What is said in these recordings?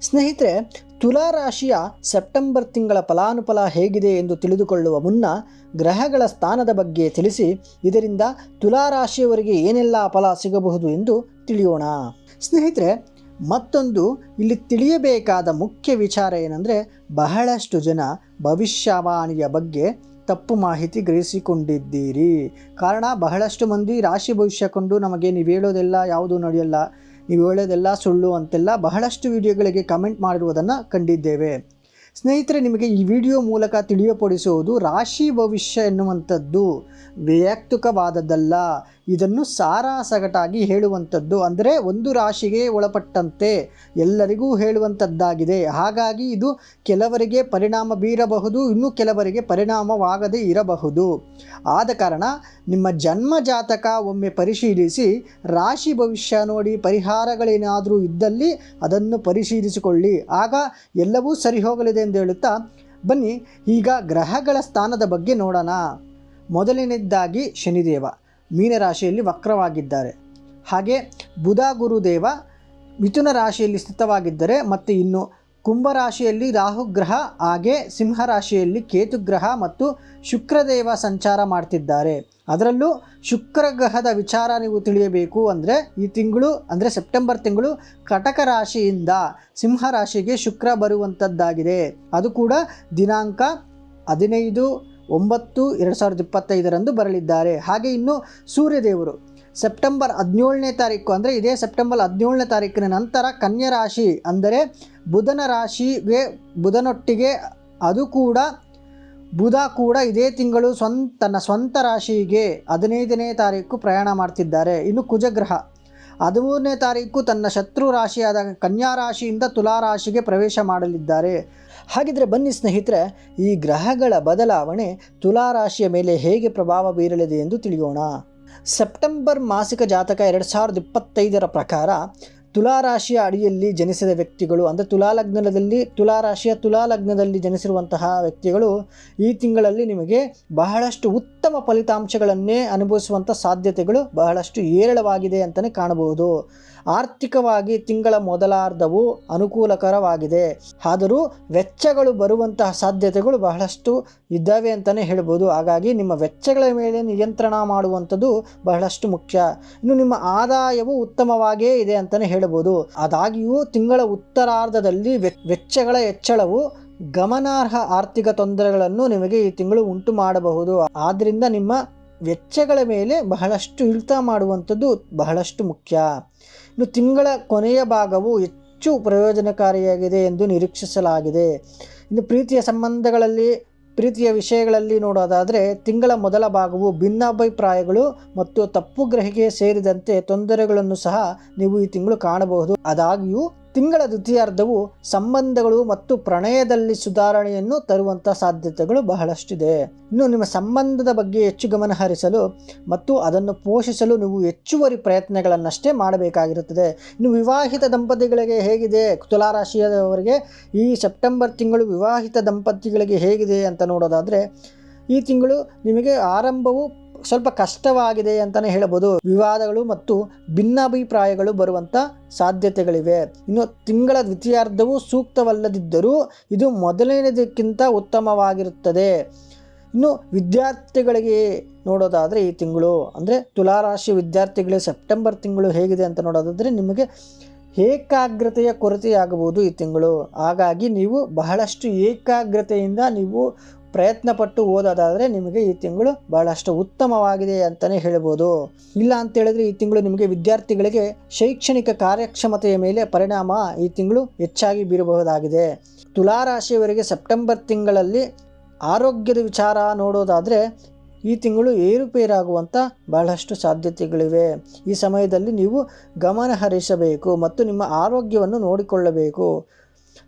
ಸ್ನೇಹಿತರೆ, ತುಲಾ ರಾಶಿಯ ಸೆಪ್ಟೆಂಬರ್ ತಿಂಗಳ ಫಲಾನುಫಲ ಹೇಗಿದೆ ಎಂದು ತಿಳಿದುಕೊಳ್ಳುವ ಮುನ್ನ ಗ್ರಹಗಳ ಸ್ಥಾನದ ಬಗ್ಗೆ ತಿಳಿಸಿ, ಇದರಿಂದ ತುಲಾ ರಾಶಿಯವರಿಗೆ ಏನೆಲ್ಲ ಫಲ ಸಿಗಬಹುದು ಎಂದು ತಿಳಿಯೋಣ. ಸ್ನೇಹಿತರೆ, ಮತ್ತೊಂದು ಇಲ್ಲಿ ತಿಳಿಯಬೇಕಾದ ಮುಖ್ಯ ವಿಚಾರ ಏನಂದರೆ, ಬಹಳಷ್ಟು ಜನ ಭವಿಷ್ಯವಾಣಿಯ ಬಗ್ಗೆ ತಪ್ಪು ಮಾಹಿತಿ ಗ್ರಹಿಸಿಕೊಂಡಿದ್ದೀರಿ. ಕಾರಣ, ಬಹಳಷ್ಟು ಮಂದಿ ರಾಶಿ ಭವಿಷ್ಯ ಕೊಂಡು ನಮಗೆ ನೀವು ಹೇಳೋದೆಲ್ಲ ಯಾವುದು ನಡೆಯಲ್ಲ. ನೀವು ಹೇಳೋದೆಲ್ಲ ಸುಳ್ಳು ಅಂತೆಲ್ಲ ಬಹಳಷ್ಟು ವಿಡಿಯೋಗಳಿಗೆ ಕಮೆಂಟ್ ಮಾಡಿರುವುದನ್ನು ಕಂಡಿದ್ದೇವೆ. ಸ್ನೇಹಿತರೆ, ನಿಮಗೆ ಈ ವಿಡಿಯೋ ಮೂಲಕ ತಿಳಿಯಪಡಿಸುವುದು ರಾಶಿ ಭವಿಷ್ಯ ಎನ್ನುವಂಥದ್ದು ವೈಯಕ್ತಿಕವಾದದ್ದಲ್ಲ ಇದನ್ನು ಸಾರಾಸಗಟಾಗಿ ಹೇಳುವಂಥದ್ದು. ಅಂದರೆ ಒಂದು ರಾಶಿಗೆ ಒಳಪಟ್ಟಂತೆ ಎಲ್ಲರಿಗೂ ಹೇಳುವಂಥದ್ದಾಗಿದೆ. ಹಾಗಾಗಿ ಇದು ಕೆಲವರಿಗೆ ಪರಿಣಾಮ ಬೀರಬಹುದು, ಇನ್ನು ಕೆಲವರಿಗೆ ಪರಿಣಾಮವಾಗದೇ ಇರಬಹುದು. ಆದ ಕಾರಣ ನಿಮ್ಮ ಜನ್ಮ ಜಾತಕ ಒಮ್ಮೆ ಪರಿಶೀಲಿಸಿ, ರಾಶಿ ಭವಿಷ್ಯ ನೋಡಿ ಪರಿಹಾರಗಳೇನಾದರೂ ಇದ್ದಲ್ಲಿ ಅದನ್ನು ಪರಿಶೀಲಿಸಿಕೊಳ್ಳಿ. ಆಗ ಎಲ್ಲವೂ ಸರಿ ಹೋಗಲಿದೆ ಎಂದು ಹೇಳುತ್ತಾ, ಬನ್ನಿ, ಈಗ ಗ್ರಹಗಳ ಸ್ಥಾನದ ಬಗ್ಗೆ ನೋಡೋಣ. ಮೊದಲನೇದಾಗಿ ಶನಿದೇವ. ಮೀನರಾಶಿಯಲ್ಲಿ ವಕ್ರವಾಗಿದ್ದಾರೆ. ಹಾಗೆ ಬುಧ ಗುರುದೇವ ಮಿಥುನ ರಾಶಿಯಲ್ಲಿ ಸ್ಥಿತವಾಗಿದ್ದರೆ ಮತ್ತು ಇನ್ನು ಕುಂಭರಾಶಿಯಲ್ಲಿ ರಾಹುಗ್ರಹ ಹಾಗೆ ಸಿಂಹರಾಶಿಯಲ್ಲಿ ಕೇತುಗ್ರಹ ಮತ್ತು ಶುಕ್ರದೇವ ಸಂಚಾರ ಮಾಡ್ತಿದ್ದಾರೆ. ಅದರಲ್ಲೂ ಶುಕ್ರ ಗ್ರಹದ ವಿಚಾರ ನೀವು ತಿಳಿಯಬೇಕು ಅಂದರೆ ಈ ತಿಂಗಳು ಅಂದರೆ ಸೆಪ್ಟೆಂಬರ್ ತಿಂಗಳು ಕಟಕ ರಾಶಿಯಿಂದ ಸಿಂಹ ರಾಶಿಗೆ ಶುಕ್ರ ಬರುವಂಥದ್ದಾಗಿದೆ ಅದು ಕೂಡ ದಿನಾಂಕ ಹದಿನೈದು ಒಂಬತ್ತು ಎರಡು ಸಾವಿರದ ಇಪ್ಪತ್ತೈದರಂದು ಬರಲಿದ್ದಾರೆ. ಹಾಗೆ ಇನ್ನು ಸೂರ್ಯದೇವರು ಸೆಪ್ಟೆಂಬರ್ ಹದಿನೇಳನೇ ತಾರೀಕು ಅಂದರೆ ಇದೇ ಸೆಪ್ಟೆಂಬರ್ ಹದಿನೇಳನೇ ತಾರೀಕಿನ ನಂತರ ಕನ್ಯಾ ರಾಶಿ ಅಂದರೆ ಬುಧನ ರಾಶಿಗೆ ಬುಧನೊಟ್ಟಿಗೆ ಅದು ಕೂಡ ಬುಧ ಕೂಡ ಇದೇ ತಿಂಗಳು ಸ್ವಂತ ತನ್ನ ಸ್ವಂತ ರಾಶಿಗೆ ಹದಿನೈದನೇ ತಾರೀಕು ಪ್ರಯಾಣ ಮಾಡ್ತಿದ್ದಾರೆ. ಇನ್ನು ಕುಜಗ್ರಹ ಹದಿಮೂರನೇ ತಾರೀಕು ತನ್ನ ಶತ್ರು ರಾಶಿಯಾದ ಕನ್ಯಾ ರಾಶಿಯಿಂದ ತುಲಾ ರಾಶಿಗೆ ಪ್ರವೇಶ ಮಾಡಲಿದ್ದಾರೆ. ಹಾಗಿದ್ರೆ ಬನ್ನಿ ಸ್ನೇಹಿತರೆ, ಈ ಗ್ರಹಗಳ ಬದಲಾವಣೆ ತುಲಾ ರಾಶಿಯ ಮೇಲೆ ಹೇಗೆ ಪ್ರಭಾವ ಬೀರಲಿದೆ ಎಂದು ತಿಳಿಯೋಣ. ಸೆಪ್ಟೆಂಬರ್ ಮಾಸಿಕ ಜಾತಕ ಎರಡು ಸಾವಿರದ ಇಪ್ಪತ್ತೈದರ ಪ್ರಕಾರ ತುಲಾ ರಾಶಿಯ ಅಡಿಯಲ್ಲಿ ಜನಿಸಿದ ವ್ಯಕ್ತಿಗಳು, ಅಂದರೆ ತುಲಾ ಲಗ್ನದಲ್ಲಿ ತುಲಾ ರಾಶಿಯ ತುಲಾ ಲಗ್ನದಲ್ಲಿ ಜನಿಸಿರುವಂತಹ ವ್ಯಕ್ತಿಗಳು ಈ ತಿಂಗಳಲ್ಲಿ ನಿಮಗೆ ಬಹಳಷ್ಟು ಉತ್ತಮ ಫಲಿತಾಂಶಗಳನ್ನೇ ಅನುಭವಿಸುವಂಥ ಸಾಧ್ಯತೆಗಳು ಬಹಳಷ್ಟು ಏರಳವಾಗಿದೆ ಅಂತಲೇ ಕಾಣಬಹುದು. ಆರ್ಥಿಕವಾಗಿ ತಿಂಗಳ ಮೊದಲಾರ್ಧವು ಅನುಕೂಲಕರವಾಗಿದೆ. ಆದರೂ ವೆಚ್ಚಗಳು ಬರುವಂತಹ ಸಾಧ್ಯತೆಗಳು ಬಹಳಷ್ಟು ಇದ್ದಾವೆ ಅಂತಲೇ ಹೇಳ್ಬೋದು. ಹಾಗಾಗಿ ನಿಮ್ಮ ವೆಚ್ಚಗಳ ಮೇಲೆ ನಿಯಂತ್ರಣ ಮಾಡುವಂಥದ್ದು ಬಹಳಷ್ಟು ಮುಖ್ಯ. ಇನ್ನು ನಿಮ್ಮ ಆದಾಯವು ಉತ್ತಮವಾಗಿಯೇ ಇದೆ ಅಂತಲೇ ಆದಾಗಿಯೂ, ತಿಂಗಳ ಉತ್ತರಾರ್ಧದಲ್ಲಿ ವೆಚ್ಚಗಳ ಹೆಚ್ಚಳವು ಗಮನಾರ್ಹ ಆರ್ಥಿಕ ತೊಂದರೆಗಳನ್ನು ನಿಮಗೆ ಈ ತಿಂಗಳು ಉಂಟು ಮಾಡಬಹುದು. ಆದ್ದರಿಂದ ನಿಮ್ಮ ವೆಚ್ಚಗಳ ಮೇಲೆ ಬಹಳಷ್ಟು ಇಳಿತ ಮಾಡುವಂಥದ್ದು ಬಹಳಷ್ಟು ಮುಖ್ಯ. ಇನ್ನು ತಿಂಗಳ ಕೊನೆಯ ಭಾಗವು ಹೆಚ್ಚು ಪ್ರಯೋಜನಕಾರಿಯಾಗಿದೆ ಎಂದು ನಿರೀಕ್ಷಿಸಲಾಗಿದೆ. ಇನ್ನು ಪ್ರೀತಿಯ ಸಂಬಂಧಗಳಲ್ಲಿ ಪ್ರೀತಿಯ ವಿಷಯಗಳಲ್ಲಿ ನೋಡೋದಾದರೆ ತಿಂಗಳ ಮೊದಲ ಭಾಗವು ಭಿನ್ನಾಭಿಪ್ರಾಯಗಳು ಮತ್ತು ತಪ್ಪು ಗ್ರಹಿಕೆ ಸೇರಿದಂತೆ ತೊಂದರೆಗಳನ್ನು ಸಹ ನೀವು ಈ ತಿಂಗಳು ಕಾಣಬಹುದು. ಆದಾಗ್ಯೂ ತಿಂಗಳ ದ್ವಿತೀಯಾರ್ಧವು ಸಂಬಂಧಗಳು ಮತ್ತು ಪ್ರಣಯದಲ್ಲಿ ಸುಧಾರಣೆಯನ್ನು ತರುವಂಥ ಸಾಧ್ಯತೆಗಳು ಬಹಳಷ್ಟಿದೆ. ಇನ್ನು ನಿಮ್ಮ ಸಂಬಂಧದ ಬಗ್ಗೆ ಹೆಚ್ಚು ಗಮನ ಹರಿಸಲು ಮತ್ತು ಅದನ್ನು ಪೋಷಿಸಲು ನೀವು ಹೆಚ್ಚುವರಿ ಪ್ರಯತ್ನಗಳನ್ನಷ್ಟೇ ಮಾಡಬೇಕಾಗಿರುತ್ತದೆ. ಇನ್ನು ವಿವಾಹಿತ ದಂಪತಿಗಳಿಗೆ ಹೇಗಿದೆ? ತುಲಾರಾಶಿಯವರಿಗೆ ಈ ಸೆಪ್ಟೆಂಬರ್ ತಿಂಗಳು ವಿವಾಹಿತ ದಂಪತಿಗಳಿಗೆ ಹೇಗಿದೆ ಅಂತ ನೋಡೋದಾದರೆ, ಈ ತಿಂಗಳು ನಿಮಗೆ ಆರಂಭವು ಸ್ವಲ್ಪ ಕಷ್ಟವಾಗಿದೆ ಅಂತಲೇ ಹೇಳಬಹುದು. ವಿವಾದಗಳು ಮತ್ತು ಭಿನ್ನಾಭಿಪ್ರಾಯಗಳು ಬರುವಂಥ ಸಾಧ್ಯತೆಗಳಿವೆ. ಇನ್ನು ತಿಂಗಳ ದ್ವಿತೀಯಾರ್ಧವು ಸೂಕ್ತವಲ್ಲದಿದ್ದರೂ ಇದು ಮೊದಲನೇದಕ್ಕಿಂತ ಉತ್ತಮವಾಗಿರುತ್ತದೆ. ಇನ್ನು ವಿದ್ಯಾರ್ಥಿಗಳಿಗೆ ನೋಡೋದಾದರೆ ಈ ತಿಂಗಳು ಅಂದರೆ ತುಲಾರಾಶಿ ವಿದ್ಯಾರ್ಥಿಗಳಿಗೆ ಸೆಪ್ಟೆಂಬರ್ ತಿಂಗಳು ಹೇಗಿದೆ ಅಂತ ನೋಡೋದಾದರೆ ನಿಮಗೆ ಏಕಾಗ್ರತೆಯ ಕೊರತೆಯಾಗಬಹುದು ಈ ತಿಂಗಳು. ಹಾಗಾಗಿ ನೀವು ಬಹಳಷ್ಟು ಏಕಾಗ್ರತೆಯಿಂದ ನೀವು ಪ್ರಯತ್ನಪಟ್ಟು ಓದೋದಾದರೆ ನಿಮಗೆ ಈ ತಿಂಗಳು ಬಹಳಷ್ಟು ಉತ್ತಮವಾಗಿದೆ ಅಂತಲೇ ಹೇಳ್ಬೋದು. ಇಲ್ಲ ಅಂತ ಹೇಳಿದ್ರೆ ಈ ತಿಂಗಳು ನಿಮಗೆ ವಿದ್ಯಾರ್ಥಿಗಳಿಗೆ ಶೈಕ್ಷಣಿಕ ಕಾರ್ಯಕ್ಷಮತೆಯ ಮೇಲೆ ಪರಿಣಾಮ ಈ ತಿಂಗಳು ಹೆಚ್ಚಾಗಿ ಬೀರಬಹುದಾಗಿದೆ. ತುಲಾರಾಶಿಯವರಿಗೆ ಸೆಪ್ಟೆಂಬರ್ ತಿಂಗಳಲ್ಲಿ ಆರೋಗ್ಯದ ವಿಚಾರ ನೋಡೋದಾದರೆ ಈ ತಿಂಗಳು ಏರುಪೇರಾಗುವಂಥ ಬಹಳಷ್ಟು ಸಾಧ್ಯತೆಗಳಿವೆ. ಈ ಸಮಯದಲ್ಲಿ ನೀವು ಗಮನ ಹರಿಸಬೇಕು ಮತ್ತು ನಿಮ್ಮ ಆರೋಗ್ಯವನ್ನು ನೋಡಿಕೊಳ್ಳಬೇಕು.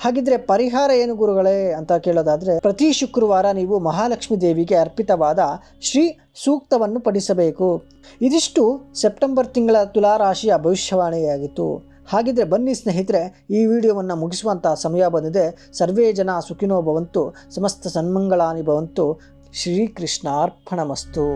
ಹಾಗಿದ್ರೆ ಪರಿಹಾರ ಏನು ಗುರುಗಳೇ ಅಂತ ಕೇಳೋದಾದ್ರೆ, ಪ್ರತಿ ಶುಕ್ರವಾರ ನೀವು ಮಹಾಲಕ್ಷ್ಮಿ ದೇವಿಗೆ ಅರ್ಪಿತವಾದ ಶ್ರೀ ಸೂಕ್ತವನ್ನು ಪಡಿಸಬೇಕು ಇದಿಷ್ಟು ಸೆಪ್ಟೆಂಬರ್ ತಿಂಗಳ ತುಲಾರಾಶಿಯ ಭವಿಷ್ಯವಾಣಿಯಾಗಿತ್ತು. ಹಾಗಿದ್ರೆ ಬನ್ನಿ ಸ್ನೇಹಿತರೆ, ಈ ವಿಡಿಯೋವನ್ನು ಮುಗಿಸುವಂತಹ ಸಮಯ ಬಂದಿದೆ. ಸರ್ವೇ ಜನ ಸುಖಿನೋ ಭವಂತು, ಸಮಸ್ತ ಸನ್ಮಂಗಳಾನಿ ಭವಂತು. ಶ್ರೀಕೃಷ್ಣಾರ್ಪಣಮಸ್ತು.